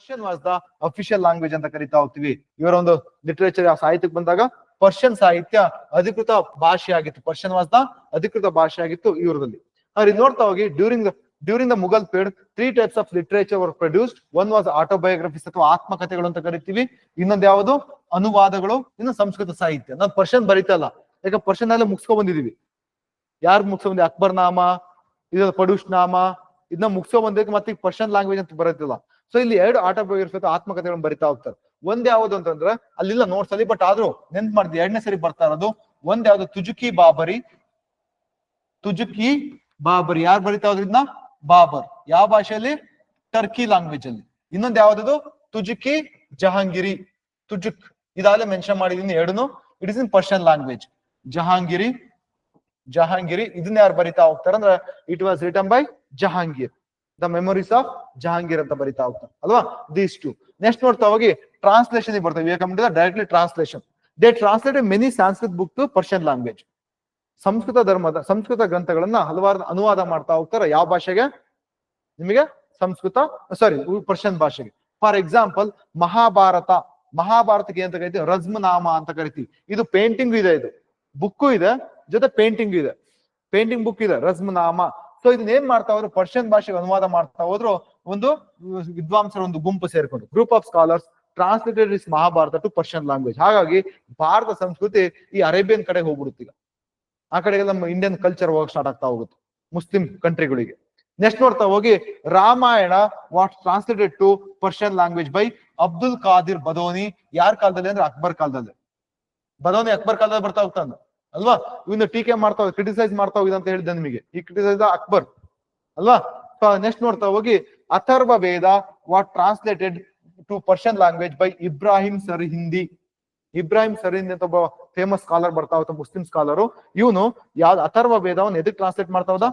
Persian was the official language ಅಂತ ಕರಿತಾ ಹೋಗ್ತೀವಿ. ಇವರ ಒಂದು ಲಿಟರೇಚರ್ ಸಾಹಿತ್ಯಕ್ಕೆ ಬಂದಾಗ ಪರ್ಷಿಯನ್ ಸಾಹಿತ್ಯ ಅಧಿಕೃತ ಭಾಷೆ ಆಗಿತ್ತು. ಪರ್ಷಿಯನ್ ವಾಸ್ ದ ಅಧಿಕೃತ ಭಾಷೆ ಆಗಿತ್ತು ಇವರದಲ್ಲಿ. ಅವ್ರು ನೋಡ್ತಾ ಹೋಗಿ during during the Mughal period three types of literature were produced one was autobiographies ಅಥವಾ ಆತ್ಮಕಥೆಗಳು ಅಂತ ಕರಿತೀವಿ. ಇನ್ನೊಂದು ಯಾವುದು? ಅನುವಾದಗಳು, ಇನ್ನು ಸಂಸ್ಕೃತ ಸಾಹಿತ್ಯ. ನಾನು ಪರ್ಷನ್ ಇಲ್ಲ. ಯಾಕೆ? ಪರ್ಷನ್ ಅಲ್ಲೇ ಮುಗಿಸ್ಕೊ ಬಂದಿದೀವಿ. ಯಾರು ಮುಗಿಸ್ಕೊಂಡ್ ಅಕ್ಬರ್ ನಾಮ ಇದು ಪಡುಷ್ ನಾಮ ಇದನ್ನ ಮುಗಿಸ್ಕೊ ಬಂದಕ್ಕೆ ಮತ್ತೆ ಪರ್ಷನ್ ಲ್ಯಾಂಗ್ವೇಜ್ ಅಂತ ಬರೋದಿಲ್ಲ ಸೊ ಇಲ್ಲಿ ಎರಡು ಆಟೋಬಯೋಗ್ರಫಿ ಆತ್ಮಕಥೆಗಳನ್ನು ಬರಿತಾ ಹೋಗ್ತಾರೆ. ಒಂದ್ ಯಾವ್ದು ಅಂತಂದ್ರೆ, ಅಲ್ಲಿಲ್ಲ ನೋಟ್ಸ್ ಬಟ್ ಆದ್ರೂ ನೆನ್ಪ್ ಮಾಡಿದ್ವಿ ಎರಡನೇ ಸರಿ ಬರ್ತಾ ಇರೋದು, ಒಂದ್ ಯಾವ್ದು? ತುಜುಕಿ ಬಾಬರಿ. ತುಜುಕಿ ಬಾಬರಿ. ಯಾರು ಬರಿತಾ ಹೋದ್ರಿಂದ ಬಾಬರ್. ಯಾವ ಭಾಷೆಯಲ್ಲಿ? ಟರ್ಕಿ ಲ್ಯಾಂಗ್ವೇಜ್ ಅಲ್ಲಿ. ಇನ್ನೊಂದ್ ಯಾವ್ದದು? ತುಜುಕಿ ಜಹಾಂಗಿರಿ. ತುಜುಕ್. ಇದಾಗಲೇ ಮೆನ್ಷನ್ ಮಾಡಿದೀನಿ ಎರಡನು it is in Persian language Jahangiri Jahangiri, ಇದನ್ನ ಯಾರು ಬರಿತಾ ಹೋಗ್ತಾರೆ ಅಂದ್ರೆ it was written by Jahangir. The memories of Jahangir ಅಂತ ಬರಿತಾ ಹೋಗ್ತಾರೆ. ಅಲ್ವಾ? ದೀಸ್ ಟು ನೆಕ್ಸ್ಟ್ ನೋಡ್ತಾ ಹೋಗಿ ಟ್ರಾನ್ಸ್ಲೇಷನ್ ಬರ್ತವೆ. Directly translation they translated many Sanskrit book to Persian language Sanskrit ಧರ್ಮದ, ಸಂಸ್ಕೃತ ಗ್ರಂಥಗಳನ್ನ ಹಲವಾರು ಅನುವಾದ ಮಾಡ್ತಾ ಹೋಗ್ತಾರೆ. ಯಾವ ಭಾಷೆಗೆ? ನಿಮಗೆ ಸಂಸ್ಕೃತ ಸಾರಿ ಪರ್ಷಿಯನ್ ಭಾಷೆಗೆ. For example Mahabharata. ಮಹಾಭಾರತಕ್ಕೆ ಅಂತ ಕರಿತೀವಿ? ರಜ್ಮನಾಮ ಅಂತ ಕರಿತೀವಿ. ಇದು ಪೇಂಟಿಂಗ್ ಇದೆ ಇದು. ಬುಕ್ಕು ಇದೆ, ಜೊತೆ ಪೇಂಟಿಂಗ್ ಇದೆ. ಪೇಂಟಿಂಗ್ ಬುಕ್ ಇದೆ, ರಜ್ಮನಾಮ. ಸೊ ಇದನ್ನ ಏನ್ ಮಾಡ್ತಾ ಹೋದ್ರು? ಪರ್ಷಿಯನ್ ಭಾಷೆಗೆ ಅನುವಾದ ಮಾಡ್ತಾ ಹೋದ್ರು. ಒಂದು ವಿದ್ವಾಂಸರ ಒಂದು ಗುಂಪು ಸೇರ್ಕೊಂಡು. Group of scholars translated is Mahabharata to Persian language ಹಾಗಾಗಿ ಭಾರತ ಸಂಸ್ಕೃತಿ ಈ ಅರೇಬಿಯನ್ ಕಡೆ ಹೋಗ್ಬಿಡುತ್ತೀಗ ಆ ಕಡೆಗೆ ನಮ್ಮ ಇಂಡಿಯನ್ ಕಲ್ಚರ್ ಹೋಗಕ್ ಸ್ಟಾರ್ಟ್ ಆಗ್ತಾ ಹೋಗುತ್ತೆ. ಮುಸ್ಲಿಂ ಕಂಟ್ರಿಗಳಿಗೆ ನೆಕ್ಸ್ಟ್ ನೋಡ್ತಾ ಹೋಗಿ, Ramayana what translated to Persian language by Abdul Qadir Badauni ಯಾರ ಕಾಲದಲ್ಲಿ? ಅಂದ್ರೆ ಅಕ್ಬರ್ ಕಾಲದಲ್ಲಿ. ಬದೋನಿ ಅಕ್ಬರ್ ಕಾಲದಲ್ಲಿ ಬರ್ತಾ ಹೋಗ್ತಾನೆ ಅಲ್ವಾ? ಇವನ್ನ ಟೀಕೆ ಮಾಡ್ತಾ ಕ್ರಿಟಿಸೈಸ್ ಮಾಡ್ತಾ ಹೋಗಿದೆ ಅಂತ ಹೇಳಿದ್ದೆ ನಿಮಗೆ. ಈ ಕ್ರಿಟಿಸೈಸ್ ಅಕ್ಬರ್. ಅಲ್ವಾ? ನೆಕ್ಸ್ಟ್ ನೋಡ್ತಾ ಹೋಗಿ. Atharva Veda what translated to Persian language by Ibrahim Sirhindi Ibrahim Sirhindi ಅಂತ ಒಬ್ಬ ಫೇಮಸ್ ಸ್ಕಾಲರ್ ಬರ್ತಾ ಹೋಗ್ತಾ ಮುಸ್ಲಿಂ ಸ್ಕಾಲರು ಇವನು ಯಾವ್ದು ಅಥರ್ವ ವೇದವನ್ನು ಎದಕ್ ಟ್ರಾನ್ಸ್ಲೇಟ್ ಮಾಡ್ತಾ ಹೋದ?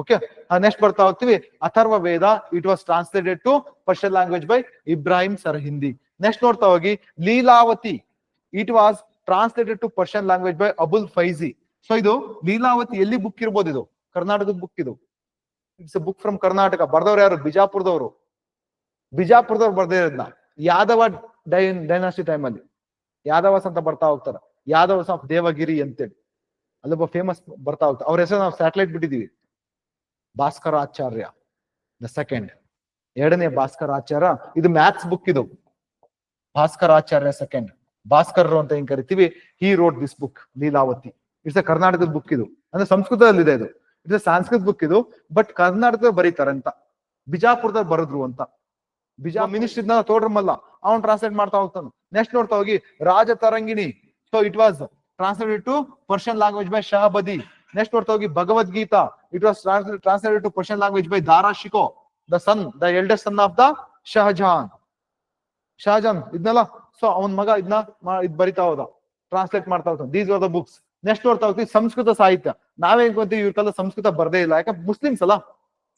ಓಕೆ ನೆಕ್ಸ್ಟ್ ಬರ್ತಾ ಹೋಗ್ತೀವಿ. Atharva Veda it was translated to Persian language by Ibrahim sir Hindi next ನೋಡ್ತಾ ಹೋಗಿ. Lilavati it was translated to Persian language by Abul Faizi so ಇದು ಲೀಲಾವತಿ ಎಲ್ಲಿ ಬುಕ್ ಇರ್ಬೋದು ಇದು? ಕರ್ನಾಟಕದ ಬುಕ್ ಇದು. ಇಟ್ಸ್ ಬುಕ್ ಫ್ರಮ್ ಕರ್ನಾಟಕ ಬರ್ದವ್ರು ಯಾರು? ಬಿಜಾಪುರದವರು. ಬಿಜಾಪುರದವ್ರು ಬರ್ದೇ ಇರೋದ್ನ ಯಾದವ ಡೈನ್ ಡೈನಾಸ್ಟಿ ಟೈಮ್ ಅಲ್ಲಿ. ಯಾದವಸ್ ಅಂತ ಬರ್ತಾ ಹೋಗ್ತಾರೆ. ಯಾದವಸ್ ಆಫ್ ದೇವಗಿರಿ ಅಂತೇಳಿ. ಅಲ್ಲೊಬ್ಬ ಫೇಮಸ್ ಬರ್ತಾ ಹೋಗ್ತಾರೆ. ಅವ್ರ ಹೆಸರು ನಾವು ಸ್ಯಾಟಲೈಟ್ ಬಿಟ್ಟಿದೀವಿ ಭಾಸ್ಕರ ಆಚಾರ್ಯ. ದ ಸೆಕೆಂಡ್ ಎರಡನೇ ಭಾಸ್ಕರ ಆಚಾರ್ಯ. ಇದು ಮ್ಯಾಥ್ಸ್ ಬುಕ್ ಇದು. ಭಾಸ್ಕರ ಆಚಾರ್ಯ ಸೆಕೆಂಡ್ ಭಾಸ್ಕರರು ಅಂತ ಏನ್ ಕರಿತೀವಿ? He wrote this book Lilavati. It's a ಕರ್ನಾಟಕದ ಬುಕ್ ಇದು. ಅಂದ್ರೆ ಸಂಸ್ಕೃತದಲ್ಲಿದೆ ಇದು ಇಟ್ಸ್ ಸಾಂಸ್ಕೃತ್ ಬುಕ್ ಇದು. ಬಟ್ ಕರ್ನಾಟಕದ ಬರೀತಾರೆ ಅಂತ. ಬಿಜಾಪುರದಲ್ಲಿ ಬರೆದ್ರು ಅಂತ. ಬಿಜಾ ಮಿನಿಸ್ಟರ್ ಇದ್ನ ತೋಡ್ರಮಲ್ಲ ಅವ್ನು ಟ್ರಾನ್ಸ್ಲೇಟ್ ಮಾಡ್ತಾ ಹೋಗ್ತಾನು. ನೆಕ್ಸ್ಟ್ ನೋಡ್ತಾ ಹೋಗಿ. Raja Tarangini. So it was translated to Persian language by Shahabadi next ನೋಡ್ತಾ ಹೋಗಿ. Bhagavad Gita. It was translated to Persian language by Dara Shikoh the son the eldest son of the Shahjahan Shahjahan ಇದನ್ನೆಲ್ಲ so ಅವನ್ ಮಗ ಇದನ್ನ ಇದ್ ಬರಿತಾ ಹೋದ. Translate ಮಾಡ್ತಾ ಹೋಗ್ತಾನೆ these are the books next ನೋಡ್ತಾ ಹೋಗ್ತೀವಿ ಸಂಸ್ಕೃತ ಸಾಹಿತ್ಯ. ನಾವೇ ಅನ್ಕೊಂತೀವಿ ಇವ್ರ ಕಾಲ ಸಂಸ್ಕೃತ ಬರ್ದೇ ಇಲ್ಲ. ಯಾಕೆ ಮುಸ್ಲಿಮ್ಸ್ ಅಲ್ಲ.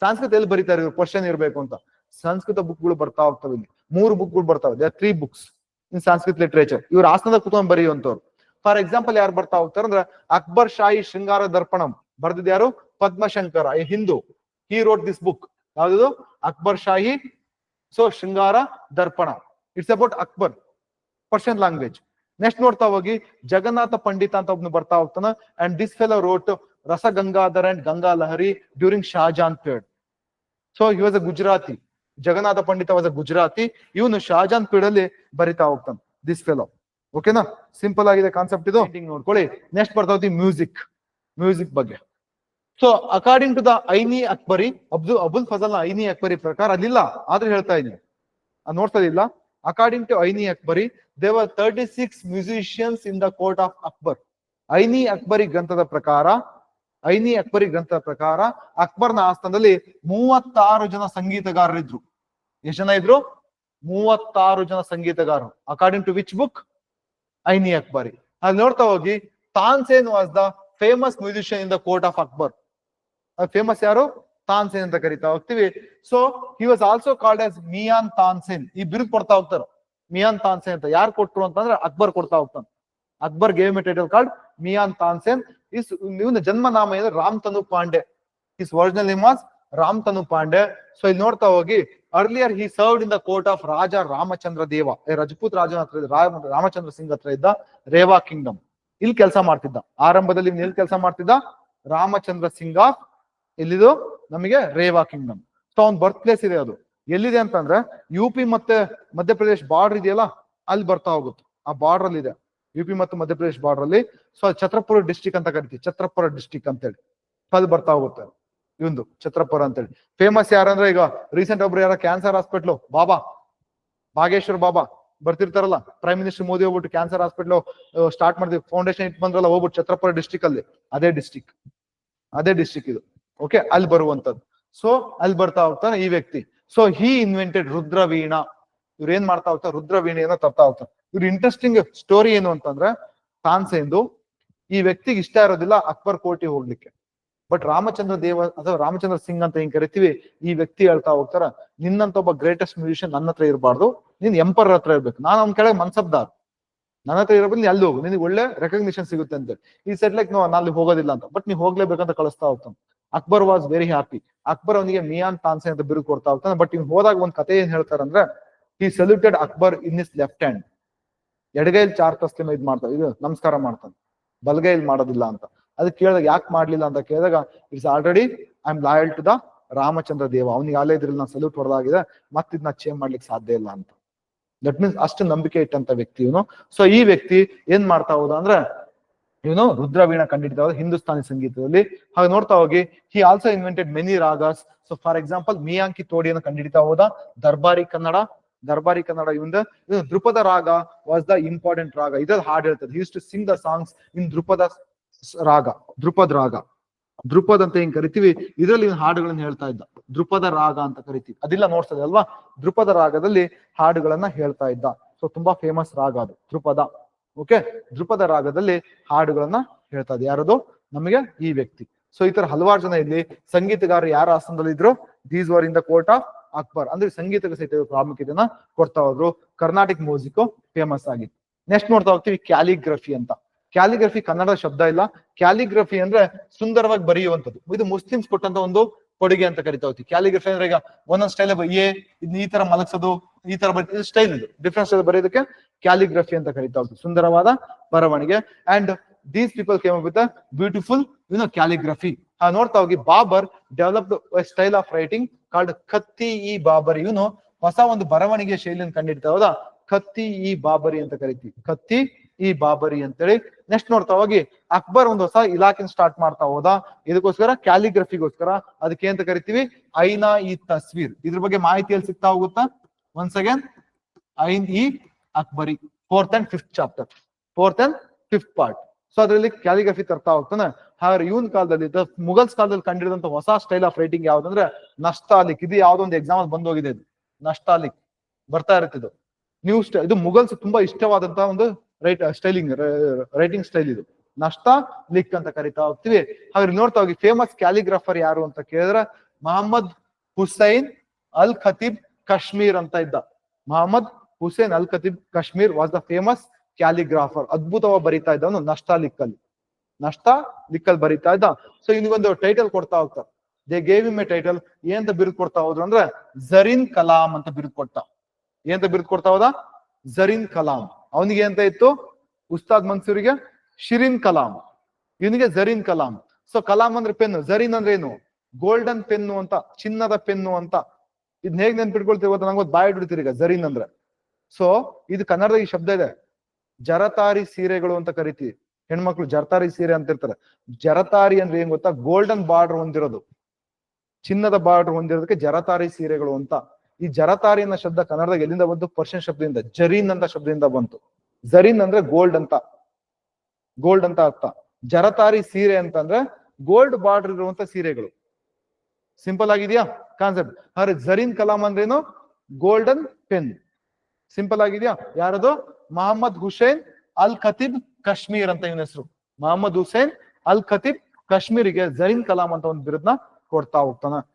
ಸಂಸ್ಕೃತ ಎಲ್ಲಿ ಬರೀತಾರೆ ಇವ್ರು ಕ್ವಶನ್ ಇರ್ಬೇಕು ಅಂತ. ಸಂಸ್ಕೃತ ಬುಕ್ಗಳು ಬರ್ತಾ ಹೋಗ್ತವೆ ಇಲ್ಲಿ. ಮೂರು ಬುಕ್ಗಳು ಬರ್ತಾವೆ. Three books in Sanskrit literature ಇವ್ರು ಆಸನದ ಕುತ್ಕೊಂಡ್ ಬರೆಯುವಂತವ್ರು ಫಾರ್ ಎಕ್ಸಾಂಪಲ್ ಯಾರು ಬರ್ತಾ ಹೋಗ್ತಾರೆ ಅಂದ್ರೆ, ಅಕ್ಬರ್ ಶಾಹಿ ಶೃಂಗಾರ ದರ್ಪಣಂ. ಬರ್ದಿದ್ ಯಾರು? Padmashankara, a Hindu. He wrote this book ಯಾವ್ದು Akbar Shahi, so, Shringara Darpana. It's about Akbar. Persian language next ನೋಡ್ತಾ ಹೋಗಿ ಜಗನ್ನಾಥ ಪಂಡಿತ ಅಂತ ಒಬ್ನು ಬರ್ತಾ ಹೋಗ್ತಾನ. And this fellow wrote Rasagangadhara and Ganga Lahari during Shahjahan period so he was a Gujarati Jagannatha Pandita was a Gujarati ಇವನು Shahjahan period ಅಲ್ಲಿ ಬರಿತಾ ಹೋಗ್ತಾನೆ ದಿಸ್ ಫೆಲೋ ಓಕೆನಾ ಸಿಂಪಲ್ ಆಗಿದೆ ಕಾನ್ಸೆಪ್ಟ್ ಇದು. ನೋಡ್ಕೊಳ್ಳಿ ನೆಕ್ಸ್ಟ್ ಬರ್ತಾ ಹೋಗ್ತೀವಿ ಮ್ಯೂಸಿಕ್ ಮ್ಯೂಸಿಕ್ ಬಗ್ಗೆ. So according to the Aini Akbari Abdu Abul Fazl Aini Akbari ಪ್ರಕಾರ ಅಲ್ಲಿಲ್ಲ ಆದ್ರೆ ಹೇಳ್ತಾ ಇದೀನಿ ಅದ್ ನೋಡ್ತಾ ಇಲ್ಲ according to Aini Akbari there were thirty six musicians in the court of Akbar Aini Akbari ಗ್ರಂಥದ ಪ್ರಕಾರ ಐನಿ ಅಕ್ಬರಿ ಗ್ರಂಥದ ಪ್ರಕಾರ ಅಕ್ಬರ್ನ ಆಸ್ಥಾನದಲ್ಲಿ ಮೂವತ್ತಾರು ಜನ ಸಂಗೀತಗಾರರಿದ್ರು ಎಷ್ಟು ಜನ ಇದ್ರು? ಮೂವತ್ತಾರು ಜನ ಸಂಗೀತಗಾರರು. According to which book Aini Akbari ಅಲ್ಲಿ ನೋಡ್ತಾ ಹೋಗಿ, Tansen was the famous musician in the court of Akbar famous ಯಾರು? ತಾನ್ಸೇನ್ ಅಂತ ಕರಿತಾ ಹೋಗ್ತೀವಿ. So he was also called as Miyan Tansen ಈ ಬಿರುದು ಕೊಡ್ತಾ ಹೋಗ್ತಾರ? ಮಿಯಾನ್ ತಾನ್ಸೇನ್ ಅಂತ ಯಾರು ಕೊಟ್ರು ಅಂತಂದ್ರೆ ಅಕ್ಬರ್ ಕೊಡ್ತಾ ಹೋಗ್ತಾನೆ. Akbar gave title called Miyan Tansen his ಇವನ ಜನ್ಮ ನಾಮ ಏನು? Ram Tanu Pandey. His original name was Ram Tanu Pandey. So ಇಲ್ಲಿ ನೋಡ್ತಾ ಹೋಗಿ earlier he served in the court of Raja Ramachandra Deva. Rajput ರಾಜನ ಹತ್ರ ರಾಮಚಂದ್ರ ಸಿಂಗ್ ಹತ್ರ ಇದ್ದ ರೇವಾ ಕಿಂಗ್ಡಮ್. ಇಲ್ಲಿ ಕೆಲಸ ಮಾಡ್ತಿದ್ದ. ಆರಂಭದಲ್ಲಿ ಇಲ್ಲಿ ಕೆಲಸ ಮಾಡ್ತಿದ್ದ? ರಾಮಚಂದ್ರ ಸಿಂಗ್ ಆಫ್ ಎಲ್ಲಿದು? ನಮಗೆ ರೇವಾ ಕಿಂಗ್ಡಮ್ ಸೊ ಅವ್ನ್ ಬರ್ತ್ ಪ್ಲೇಸ್ ಇದೆ ಅದು. ಎಲ್ಲಿದೆ ಅಂತಂದ್ರೆ ಯು ಪಿ ಮತ್ತೆ ಮಧ್ಯಪ್ರದೇಶ್ ಬಾರ್ಡರ್ ಇದೆಯಲ್ಲ, ಅಲ್ಲಿ ಬರ್ತಾ ಹೋಗುತ್ತೆ. ಆ ಬಾರ್ಡರ್ ಅಲ್ಲಿ ಇದೆ. ಯು ಪಿ ಮತ್ತು ಮಧ್ಯಪ್ರದೇಶ್ ಬಾರ್ಡರ್ ಅಲ್ಲಿ. ಸೊ ಛತ್ರಪುರ ಡಿಸ್ಟಿಕ್ ಅಂತ ಕರಿತೀವಿ. ಛತ್ರಪುರ ಡಿಸ್ಟಿಕ್ ಅಂತೇಳಿ. ಅಲ್ಲಿ ಬರ್ತಾ ಹೋಗುತ್ತೆ. ಇವಂದು ಛತ್ರಪುರ ಅಂತೇಳಿ. ಫೇಮಸ್ ಯಾರಂದ್ರೆ ಈಗ ರೀಸೆಂಟ್ ಒಬ್ರು ಯಾರ ಕ್ಯಾನ್ಸರ್ ಹಾಸ್ಪಿಟ್ಲು ಬಾಬಾ. ಭಾಗೇಶ್ವರ್ ಬಾಬಾ. ಬರ್ತಿರ್ತಾರಲ್ಲ ಪ್ರೈಮ್ ಮಿನಿಸ್ಟರ್ ಮೋದಿ ಹೋಗ್ಬಿಟ್ಟು ಕ್ಯಾನ್ಸರ್ ಹಾಸ್ಪಿಟ್ಲು ಸ್ಟಾರ್ಟ್ ಮಾಡಿದ್ವಿ ಫೌಂಡೇಶನ್ ಇಟ್ ಬಂದ್ರಲ್ಲ, ಹೋಗ್ಬಿಟ್ಟು ಛತ್ರಪುರ ಡಿಸ್ಟಿಕ್ ಅಲ್ಲಿ. ಅದೇ ಡಿಸ್ಟಿಕ್ ಅದೇ ಡಿಸ್ಟಿಕ್ ಇದು. ಓಕೆ ಅಲ್ಲಿ ಬರುವಂತದ್ದು ಸೊ ಅಲ್ಲಿ ಬರ್ತಾ ಹೋಗ್ತಾನೆ ಈ ವ್ಯಕ್ತಿ. So he invented Rudraveena. ಇವ್ರು ಏನ್ ಮಾಡ್ತಾ ಹೋಗ್ತಾರೆ? ರುದ್ರವೀಣೆಯನ್ನ ತರ್ತಾ ಹೋಗ್ತಾರೆ. ಇವ್ರ ಇಂಟ್ರೆಸ್ಟಿಂಗ್ ಸ್ಟೋರಿ ಏನು ಅಂತಂದ್ರೆ ತಾನ್ಸೇಂದು ಈ ವ್ಯಕ್ತಿಗೆ ಇಷ್ಟ ಇರೋದಿಲ್ಲ ಅಕ್ಬರ್ ಕೋಟಿ ಹೋಗ್ಲಿಕ್ಕೆ. ಬಟ್ ರಾಮಚಂದ್ರ ದೇವ ಅಥವಾ ರಾಮಚಂದ್ರ ಸಿಂಗ್ ಅಂತ ಹಿಂಗ್ ಕರಿತೀವಿ, ಈ ವ್ಯಕ್ತಿ ಹೇಳ್ತಾ ಹೋಗ್ತಾರ ನಿನ್ನಂತ ಒಬ್ಬ ಗ್ರೇಟೆಸ್ಟ್ ಮ್ಯೂಸಿಷಿಯನ್ ನನ್ನ ಹತ್ರ ಇರಬಾರ್ದು, ನೀನ್ ಎಂಪರ್ ಹತ್ರ ಇರ್ಬೇಕು. ನಾನು ಅವ್ನ ಕೆಳಗೆ ಮನ್ಸಬ್ದಾರ್. ನನ್ನ ಹತ್ರ ಇರೋ ನೀನ್ ಅಲ್ಲಿ ಹೋಗು ನಿನಗೆ ಒಳ್ಳೆ ರೆಕಗ್ನಿಷನ್ ಸಿಗುತ್ತೆ ಅಂತ ಈ ಸೆಟ್ ಲೈಕ್ ನಾನು ಅಲ್ಲಿ ಹೋಗೋದಿಲ್ಲ ಅಂತ. ಬಟ್ ನೀವು ಹೋಗ್ಲೇಬೇಕಂತ ಕಳಿಸ್ತಾ ಹೋಗ್ತಾನೆ. Akbar was very happy Akbar ಅವನಿಗೆ ಮಿಯಾನ್ ತಾನ್ಸೆ ಅಂತ ಬಿರುಕು ಕೊಡ್ತಾ ಹೋಗ್ತಾನೆ. ಬಟ್ ಇವ್ನು ಹೋದಾಗ ಒಂದ್ ಕತೆ ಏನ್ ಹೇಳ್ತಾರಂದ್ರೆ ಈ saluted Akbar in his left hand ಎಡಗೈಲಿ ಚಾರ್ ತಸ್ಲಿಮ ಇದ್ ಮಾಡ್ತಾ ಇದು ನಮಸ್ಕಾರ ಮಾಡ್ತಾನೆ. ಬಲಗೈಲಿ ಮಾಡೋದಿಲ್ಲ ಅಂತ. ಅದಕ್ಕೆ ಕೇಳಿದಾಗ ಯಾಕೆ ಮಾಡ್ಲಿಲ್ಲ ಅಂತ ಕೇಳಿದಾಗ it's already I am loyal to the Ramachandra Deva. ಅವನಿಗೆ ಆಲೇ ಇದ್ರಲ್ಲಿ ನಾನು ಸಲ್ಯೂಟ್ ಹೊಡೆದಾಗಿದೆ. ಮತ್ತೆ ಇದನ್ನ ಚೇಂಜ್ ಮಾಡ್ಲಿಕ್ಕೆ ಸಾಧ್ಯ ಇಲ್ಲ ಅಂತ. ದಟ್ ಮೀನ್ಸ್ ಅಷ್ಟು ನಂಬಿಕೆ ಇಟ್ಟಂತ ವ್ಯಕ್ತಿ ಇವನು. ಸೊ ಈ ವ್ಯಕ್ತಿ ಏನ್ ಮಾಡ್ತಾ ಹೋದ ಅಂದ್ರೆ ಇವನು ರುದ್ರವೀಣ ಕಂಡಿಡ್ತಾ ಹೋದ ಹಿಂದೂಸ್ತಾನಿ ಸಂಗೀತದಲ್ಲಿ. ಹಾಗೆ ನೋಡ್ತಾ ಹೋಗಿ he also invented many ragas so for example Miyan ki ತೋಡಿಯನ್ನು ಕಂಡಿಡಿತಾ ಹೋದ ದರ್ಬಾರಿ ಕನ್ನಡ. ದರ್ಬಾರಿ ಕನ್ನಡ ಇವನ್ ದೃಪದ ರಾಗ ವಾಸ್ ದ ಇಂಪಾರ್ಟೆಂಟ್ ರಾಗ. ಇದ್ರಲ್ಲಿ ಹಾಡ್ ಹೇಳ್ತದೆ. Use to sing the songs in Dhrupada raga Dhrupad raga. Dhrupad ಅಂತ ಏನ್ ಕರಿತೀವಿ. ಇದರಲ್ಲಿ ಇವ್ನು ಹಾಡುಗಳನ್ನ ಹೇಳ್ತಾ ಇದ್ದ. ದ್ರುಪದ ರಾಗ ಅಂತ ಕರಿತೀವಿ. ಅದಿಲ್ಲ ನೋಡ್ತದೆ ಅಲ್ವಾ ದೃಪದ ರಾಗದಲ್ಲಿ ಹಾಡುಗಳನ್ನ ಹೇಳ್ತಾ ಇದ್ದ. ಸೊ ತುಂಬಾ ಫೇಮಸ್ ರಾಗ ಅದು, ದ್ರುಪದ. ಓಕೆ? ದೃಪದ ರಾಗದಲ್ಲಿ ಹಾಡುಗಳನ್ನ ಹೇಳ್ತಾ ಇದೆ ಯಾರದು? ನಮಗೆ ಈ ವ್ಯಕ್ತಿ. ಸೊ ಈ ತರ ಹಲವಾರು ಜನ ಇಲ್ಲಿ ಸಂಗೀತಗಾರರು ಯಾರ ಆಸನದಲ್ಲಿ ಇದ್ರು? These were in the court of Akbar. ಅಂದ್ರೆ ಸಂಗೀತಕ್ಕೆ ಸಹಿತ ಪ್ರಾಮುಖ್ಯತೆಯನ್ನ ಕೊಡ್ತಾ ಹೋದ್ರು. ಕರ್ನಾಟಕ್ ಮ್ಯೂಸಿಕ್ ಫೇಮಸ್ ಆಗಿತ್ತು ನೆಕ್ಸ್ಟ್ ನೋಡ್ತಾ ಹೋಗ್ತೀವಿ ಕ್ಯಾಲಿಗ್ರಫಿ ಅಂತ. ಕ್ಯಾಲಿಗ್ರಫಿ ಕನ್ನಡ ಶಬ್ದ ಇಲ್ಲ. ಕ್ಯಾಲಿಗ್ರಫಿ ಅಂದ್ರೆ ಸುಂದರವಾಗಿ ಬರೆಯುವಂಥದ್ದು. ಇದು ಮುಸ್ಲಿಮ್ಸ್ ಕೊಟ್ಟಂತ ಒಂದು ಕೊಡುಗೆ ಅಂತ ಕರಿತಾ ಹೋಗ್ತೀವಿ. ಕ್ಯಾಲಿಗ್ರಫಿ ಅಂದ್ರೆ ಈಗ ಒಂದೊಂದ್ ಸ್ಟೈಲ್ ಇದ್ನ ಈ ತರ ಮಲಗಿಸೋದು, ಈ ತರ ಬರೀ ಸ್ಟೈಲ್ ಇದು. ಡಿಫ್ರೆನ್ಸ್ ಸ್ಟೈಲ್ ಬರೆಯೋದಕ್ಕೆ ಕ್ಯಾಲಿಗ್ರಫಿ ಅಂತ ಕರಿತಾ ಹೋಗ್ತೀವಿ ಸುಂದರವಾದ ಬರವಣಿಗೆ. And these people came with beautiful you know calligraphy ನೋಡ್ತಾ ಹೋಗಿ. Babur developed style of writing called Khatti i Baburi. ಇವನು ಹೊಸ ಒಂದು ಬರವಣಿಗೆ ಶೈಲಿಯನ್ನು ಕಂಡಿಡ್ತಾ ಹೋದ. ಕತ್ತಿ ಇ ಬಾಬರಿ ಅಂತ ಕರಿತೀವಿ. ಕತ್ತಿ ಈ ಬಾಬರಿ ಅಂತೇಳಿ. ನೆಕ್ಸ್ಟ್ ನೋಡ್ತಾ ಹೋಗಿ. ಅಕ್ಬರ್ ಒಂದು ಹೊಸ ಇಲಾಖೆ ಸ್ಟಾರ್ಟ್ ಮಾಡ್ತಾ ಹೋದ. ಇದಕ್ಕೋಸ್ಕರ ಕ್ಯಾಲಿಗ್ರಫಿಗೋಸ್ಕರ ಅದಕ್ಕೆ ಅಂತ ಕರಿತೀವಿ. ಐನಾ ಇ ತಸ್ವೀರ್. ಇದ್ರ ಬಗ್ಗೆ ಮಾಹಿತಿಯಲ್ಲಿ ಸಿಗ್ತಾ ಹೋಗುತ್ತಾ? Once again Ain e Akbari. Fourth and fifth chapter fourth and fifth part so ಅದರಲ್ಲಿ ಕ್ಯಾಲಿಗ್ರಫಿ ತರ್ತಾ ಹೋಗ್ತಾನೆ. ಹಾಗಾದ್ರೆ ಇವನ್ ಕಾಲದಲ್ಲಿ ಮುಗಲ್ಸ್ ಕಾಲದಲ್ಲಿ ಕಂಡಿಡಿದಂತ ಹೊಸ ಸ್ಟೈಲ್ ಆಫ್ ರೈಟಿಂಗ್ ಯಾವ್ದಂದ್ರೆ, ನಷ್ಟಾಲಿಕ್. ಇದು ಯಾವ್ದೊಂದು ಎಕ್ಸಾಮ್ ಬಂದ್ ಹೋಗಿದೆ ಇದು. ನಷ್ಟಾಲಿಕ್. ಬರ್ತಾ ಇರುತ್ತೆ ಇದು. ನ್ಯೂ ಸ್ಟೈಲ್ ಇದು ಮುಗಲ್ಸ್ ತುಂಬಾ ಇಷ್ಟವಾದಂತಹ ಒಂದು ರೈಟ್ ಸ್ಟೈಲಿಂಗ್ ರೈಟಿಂಗ್ ಸ್ಟೈಲ್ ಇದು. ನಷ್ಟ ಲಿಕ್ ಅಂತ ಕರಿತಾ ಹೋಗ್ತೀವಿ. ಹಾಗೆ ನೋಡ್ತಾ ಹೋಗಿ ಫೇಮಸ್ ಕ್ಯಾಲಿಗ್ರಾಫರ್ ಯಾರು ಅಂತ ಕೇಳಿದ್ರೆ, ಮಹಮ್ಮದ್ ಹುಸೈನ್ ಅಲ್ ಖತೀಬ್ ಕಾಶ್ಮೀರ್ ಅಂತ ಇದ್ದ. Muhammad Hussain al Khatib Kashmir was the famous calligrapher ಅದ್ಭುತವಾಗಿ ಬರಿತಾ ಇದ್ದವನು ನಷ್ಟ ಲಿಕ್ಕಲ್ಲಿ ನಷ್ಟ ಲಿಕ್ಕಲ್ಲಿ ಬರಿತಾ ಇದ್ದ. ಸೊ ಇವನಿಗೊಂದು ಟೈಟಲ್ ಕೊಡ್ತಾ ಹೋಗ್ತಾರೆ they gave him a title ಏನಂತ ಬಿರುದು ಕೊಡ್ತಾ ಹೋದ್ರು ಅಂದ್ರೆ ಜರೀನ್ ಕಲಾಂ ಅಂತ ಬಿರುದು ಕೊಡ್ತಾ. ಏನಂತ ಬಿರುದು ಕೊಡ್ತಾ ಹೋದ? ಜರೀನ್ ಕಲಾಂ ಅವನಿಗೆ ಅಂತ ಇತ್ತು? ಉಸ್ತಾದ್ ಮನ್ಸೂರಿಗೆ ಶಿರಿನ್ ಕಲಾಂ. ಇವನಿಗೆ ಜರೀನ್ ಕಲಾಂ ಸೊ ಕಲಾಂ ಅಂದ್ರೆ ಪೆನ್ ಜರೀನ್ ಅಂದ್ರೆ ಏನು? ಗೋಲ್ಡನ್ ಪೆನ್ನು ಅಂತ, ಚಿನ್ನದ ಪೆನ್ನು ಅಂತ. ಇದನ್ನ ಹೇಗ್ ನೆನ್ಪಿಟ್ಕೊಳ್ತೀವಿ ಗೊತ್ತಾ? ನಂಗೆ ಬಾಯ್ ಈಗ ಜರೀನ್ ಅಂದ್ರೆ. ಸೊ ಇದು ಕನ್ನಡದ ಈ ಶಬ್ದ ಇದೆ. ಜರತಾರಿ ಸೀರೆಗಳು ಅಂತ ಕರಿತೀವಿ. ಹೆಣ್ಮಕ್ಳು ಜರತಾರಿ ಸೀರೆ ಅಂತ ಇರ್ತಾರೆ. ಜರತಾರಿ ಅಂದ್ರೆ ಏನ್ ಗೊತ್ತಾ? ಗೋಲ್ಡನ್ ಬಾರ್ಡರ್ ಹೊಂದಿರೋದು. ಚಿನ್ನದ ಬಾರ್ಡರ್ ಹೊಂದಿರೋದಕ್ಕೆ ಜರತಾರಿ ಸೀರೆಗಳು ಅಂತ. ಈ ಜರತಾರಿ ಅನ್ನೋ ಶಬ್ದ ಕನ್ನಡದಾಗ ಎಲ್ಲಿಂದ ಬಂತು? ಪರ್ಷಿಯನ್ ಶಬ್ದದಿಂದ, ಜರೀನ್ ಅಂತ ಶಬ್ದದಿಂದ ಬಂತು. ಜರೀನ್ ಅಂದ್ರೆ ಗೋಲ್ಡ್ ಅಂತ. ಗೋಲ್ಡ್ ಅಂತ ಅರ್ಥ. ಜರತಾರಿ ಸೀರೆ ಅಂತಂದ್ರೆ ಗೋಲ್ಡ್ ಬಾರ್ಡರ್ ಇರುವಂತ ಸೀರೆಗಳು. ಸಿಂಪಲ್ ಆಗಿದೆಯಾ? ಕಾನ್ಸೆಪ್ಟ್ ಆದ್ರೆ ಜರೀನ್ ಕಲಾಂ ಅಂದ್ರೇನು? ಗೋಲ್ಡನ್ ಪೆನ್ ಸಿಂಪಲ್ ಆಗಿದೆಯಾ? ಯಾರದು? ಮಹಮ್ಮದ್ ಹುಸೇನ್ ಅಲ್ ಖತೀಬ್ ಕಾಶ್ಮೀರ್ ಅಂತ ಇವನ ಹೆಸರು. ಮಹಮ್ಮದ್ ಹುಸೇನ್ ಅಲ್ ಖತೀಬ್ ಕಾಶ್ಮೀರಿಗೆ ಜರೀನ್ ಕಲಾಂ ಅಂತ ಒಂದು ಬಿರುದ್ನ ಕೊಡ್ತಾ ಹೋಗ್ತಾನ.